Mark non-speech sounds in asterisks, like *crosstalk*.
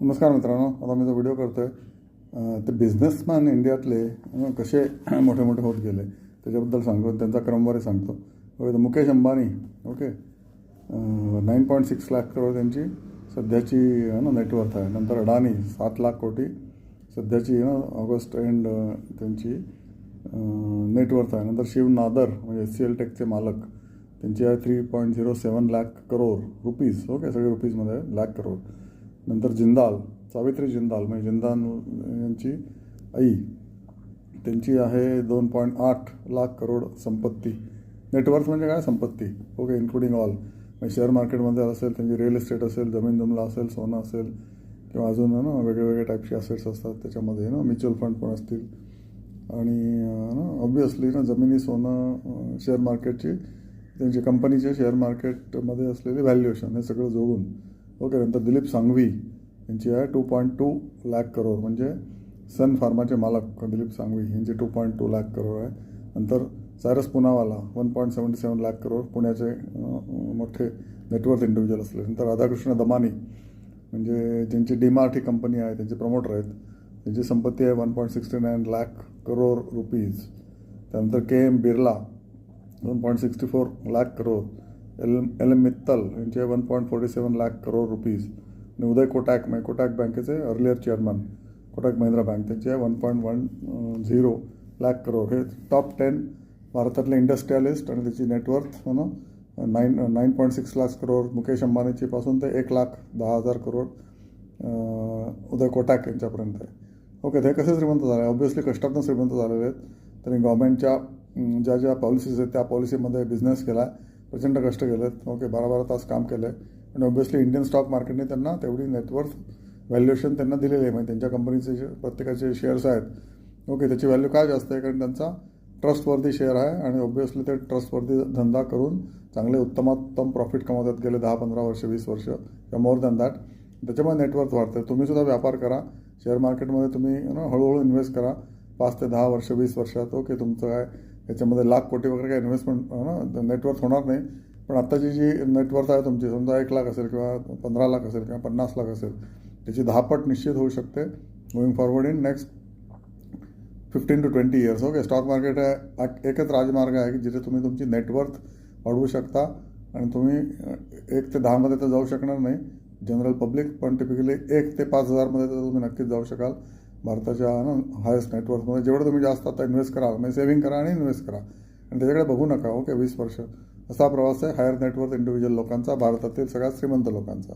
नमस्कार मित्रांनो आता मी जो व्हिडिओ करतो आहे ते बिझनेसमॅन इंडियातले कसे *clears throat* मोठे मोठे होत गेले त्याच्याबद्दल सांगतो त्यांचा क्रमवारी सांगतो. ओके तर Mukesh Ambani okay nine point six lakh crore त्यांची सध्याची ना नेटवर्थ आहे. नंतर अडाणी सात लाख कोटी सध्याची ना ऑगस्ट एंड त्यांची नेटवर्थ आहे. नंतर शिव नादर म्हणजे एस सी एल टेकचे मालक त्यांची आहे three point zero seven lakh crore rupees okay सगळे रुपीजमध्ये आहे करोड नंतर जिंदाल सावित्री जिंदाल म्हणजे जिंदाल यांची आई. त्यांची आहे दोन पॉईंट आठ लाख करोड संपत्ती. नेटवर्थ म्हणजे काय? संपत्ती. ओके इन्क्लुडिंग ऑल म्हणजे शेअर मार्केटमध्ये असेल त्यांची रिअल इस्टेट असेल जमीन जुमला असेल सोनं असेल किंवा अजून ना वेगळे वेगळे टाईपचे असेट्स असतात त्याच्यामध्ये ना म्युच्युअल फंड पण असतील. आणि ना ऑब्वियसली ना जमिनी सोनं शेअर मार्केटची त्यांची कंपनीचे शेअर मार्केटमध्ये असलेले व्हॅल्युएशन हे सगळं जोडून ओके नंतर दिलीप सांघवी यांची आहे two point two lakh crore म्हणजे सन फार्माचे मालक दिलीप सांघवी यांचे two point two lakh crore आहे. नंतर Cyrus Poonawalla one point seventy seven lakh crore पुण्याचे मोठे नेटवर्थ इंडिव्हिज्युअल असले. नंतर राधाकृष्ण दमानी म्हणजे ज्यांची डीमार्ट ही कंपनी आहे त्यांचे प्रमोटर आहेत त्यांची संपत्ती आहे one point sixty nine lakh crore rupees त्यानंतर K M Birla one point sixty four lakh crore L L M Mittal यांचे one point forty seven lakh crore rupees आणि उदय कोटॅक म्हणजे कोटॅक बँकेचे earlier chairman Kotak Mahindra bank त्यांचे one point one zero lakh crore हे top ten भारतातले industrialist आणि त्याची net worth म्हणून nine nine point six lakh crore Mukesh अंबानीची पासून ते एक लाख दहा हजार करोड उदय कोटॅक यांच्यापर्यंत आहे. ओके ते कसे श्रीमंत झाले? ऑब्व्हियसली कष्टातून श्रीमंत झालेले आहेत. तरी गव्हर्नमेंटच्या ज्या ज्या पॉलिसीज आहेत त्या पॉलिसीमध्ये बिझनेस केला. प्रचंड कष्ट केलेत. ओके बारा बारा तास काम केलं आहे आणि ऑब्व्हियसली इंडियन स्टॉक मार्केटने त्यांना तेवढी नेटवर्थ व्हॅल्युएशन त्यांना दिलेली आहे. म्हणजे त्यांच्या कंपनीचे जे प्रत्येकाचे शेअर्स आहेत ओके त्याची व्हॅल्यू काय जास्त आहे? कारण त्यांचा ट्रस्टवर्दी शेअर आहे आणि ऑब्व्हियसली ते ट्रस्टवर्दी धंदा करून चांगले उत्तमोत्तम प्रॉफिट कमावतात. गेले दहा पंधरा वर्ष वीस वर्ष किंवा मोर दॅन दॅट त्याच्यामुळे नेटवर्थ वाढतं तुम्ही सुद्धा व्यापार करा. शेअर मार्केटमध्ये तुम्ही हळूहळू इन्व्हेस्ट करा. पाच ते दहा वर्ष वीस वर्षात ओके तुमचं काय याच्यामध्ये लाख कोटी वगैरे काय इन्व्हेस्टमेंट ना नेटवर्थ होणार नाही. पण आत्ताची जी नेटवर्थ आहे तुमची समजा एक लाख असेल किंवा पंधरा लाख असेल किंवा पन्नास लाख असेल त्याची दहापट निश्चित होऊ शकते. Moving forward in next fifteen to twenty years okay stock market आहे एकच राजमार्ग आहे की जिथे तुम्ही तुमची नेटवर्थ वाढवू शकता आणि तुम्ही एक ते दहामध्ये तर जाऊ शकणार नाही. जनरल पब्लिक पण टिपिकली एक ते पाच हजारमध्ये तर तुम्ही नक्कीच जाऊ शकाल. भारताच्या ना हायेस्ट नेटवर्कमध्ये जेवढं तुम्ही जास्त आता इन्व्हेस्ट कराल म्हणजे सेव्हिंग करा आणि इन्व्हेस्ट करा. आणि त्याच्याकडे बघू नका ओके वीस वर्ष. असा प्रवास आहे हायर नेटवर्क इंडिव्हिज्युअल लोकांचा भारतातील सगळ्यात श्रीमंत लोकांचा.